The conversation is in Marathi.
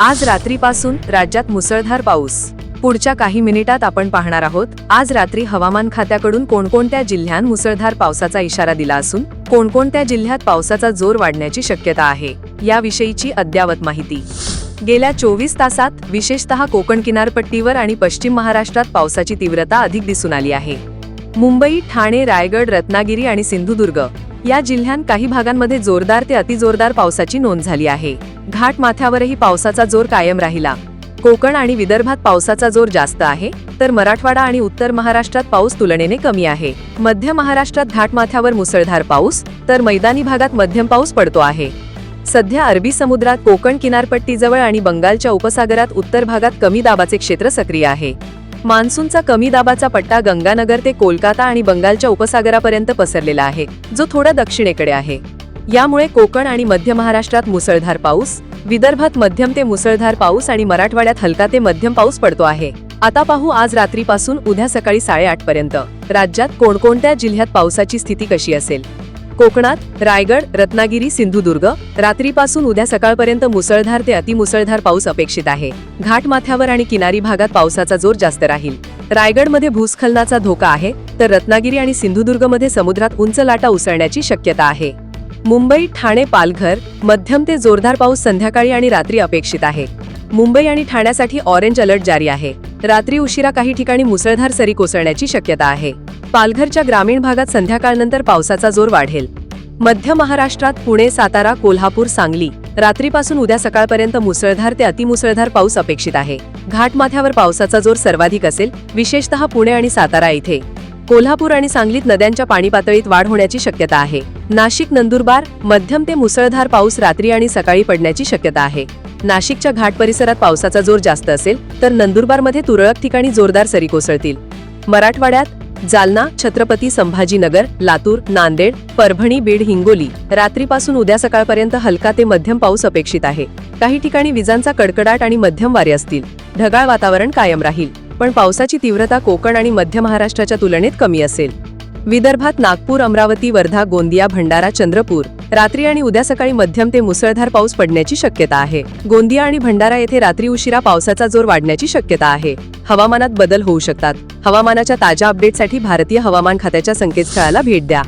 आज रात्रीपासून राज्यात मुसळधार पाऊस. पुढच्या काही मिनिटात आपण पाहणार आहोत आज रात्री हवामान खात्याकडून कोणकोणत्या जिल्ह्यात मुसळधार पावसाचा इशारा दिला असून कोणकोणत्या जिल्ह्यात पावसाचा जोर वाढण्याची शक्यता आहे याविषयीची अद्ययावत माहिती. गेल्या चोवीस तासात विशेषतः कोकण किनारपट्टीवर आणि पश्चिम महाराष्ट्रात पावसाची तीव्रता अधिक दिसून आली आहे. मुंबई ठाणे रायगड रत्नागिरी आणि सिंधुदुर्ग या जिल्ह्यात काही भागांमध्ये जोरदार ते अतिजोरदार पावसाची नोंद झाली आहे. घाटमाथ्यावरही पावसाचा जोर कायम राहिला. कोकण आणि विदर्भात पावसाचा जोर जास्त आहे तर मराठवाडा आणि उत्तर महाराष्ट्रात पाऊस तुलनेने कमी आहे. मध्य महाराष्ट्रात घाटमाथ्यावर मुसळधार पाऊस तर मैदानी भागात मध्यम पाऊस पडतो आहे. सध्या अरबी समुद्रात कोकण किनारपट्टीजवळ आणि बंगालच्या उपसागरात उत्तर भागात कमी दाबाचे क्षेत्र सक्रिय आहे. मान्सूनचा कमी दाबाचा पट्टा गंगानगर ते कोलकाता आणि बंगालच्या उपसागरापर्यंत पसरलेला आहे जो थोडा दक्षिणेकडे आहे. यामुळे कोकण आणि मध्य महाराष्ट्रात मुसळधार पाऊस विदर्भात मध्यम ते मुसळधार पाऊस आणि मराठवाड्यात हलका ते मध्यम पाऊस पडतो आहे. आता पाहू आज रात्रीपासून उद्या सकाळी साडेआठ पर्यंत. राज्यात कोणकोणत्या जिल्ह्यात पावसाची स्थिती कशी असेल? कोकणात रायगड रत्नागिरी सिंधुदुर्ग रात्रीपासून उद्या सकाळपर्यंत मुसळधार ते अतिमुसळधार पाऊस अपेक्षित आहे. घाटमाथ्यावर आणि किनारी भागात पावसाचा जोर जास्त राहील. रायगडमध्ये भूस्खलनाचा धोका आहे तर रत्नागिरी आणि सिंधुदुर्गमध्ये समुद्रात उंच लाटा उसळण्याची शक्यता आहे. मुंबई ठाणे पालघर मध्यम ते जोरदार पाऊस संध्याकाळी आणि रात्री अपेक्षित आहे. मुंबई आणि ठाण्यासाठी ऑरेंज अलर्ट जारी आहे. रात्री उशिरा काही ठिकाणी मुसळधार सरी कोसळण्याची शक्यता आहे. पालघरच्या ग्रामीण भागात संध्याकाळनंतर पावसाचा जोर वाढेल. मध्य महाराष्ट्रात पुणे सातारा कोल्हापूर सांगली रात्रीपासून उद्या सकाळपर्यंत मुसळधार ते अतिमुसळधार पाऊस अपेक्षित आहे. घाटमाथ्यावर पावसाचा जोर सर्वाधिक असेल विशेषतः पुणे आणि सातारा इथे. कोल्हापूर आणि सांगलीत नद्यांच्या पाणी पातळीत वाढ होण्याची शक्यता आहे. नाशिक नंदुरबार मध्यम ते मुसळधार पाऊस रात्री आणि सकाळी पडण्याची शक्यता आहे. नाशिकच्या घाट परिसरात पावसाचा जोर जास्त असेल तर नंदुरबारमध्ये तुरळक ठिकाणी जोरदार सरी कोसळतील. मराठवाड्यात जालना छत्रपती संभाजीनगर लातूर नांदेड परभणी बीड हिंगोली रात्रीपासून उद्या सकाळपर्यंत हलका ते मध्यम पाऊस अपेक्षित आहे. काही ठिकाणी विजांचा कडकडाट आणि मध्यम वारे असतील. ढगाळ वातावरण कायम राहील. पण पावसाची तीव्रता कोकण आणि मध्य महाराष्ट्राच्या तुलनेत कमी असेल. विदर्भात नागपूर अमरावती वर्धा गोंदिया भंडारा चंद्रपूर रात्री आणि उद्या सकाळी मध्यम ते मुसळधार पाऊस पडण्याची शक्यता आहे. गोंदिया आणि भंडारा येथे रात्री उशिरा पावसाचा जोर वाढण्याची शक्यता आहे. हवामानात बदल होऊ शकतात. हवामानाच्या ताज्या अपडेटसाठी भारतीय हवामान खात्याच्या संकेतस्थळाला भेट द्या.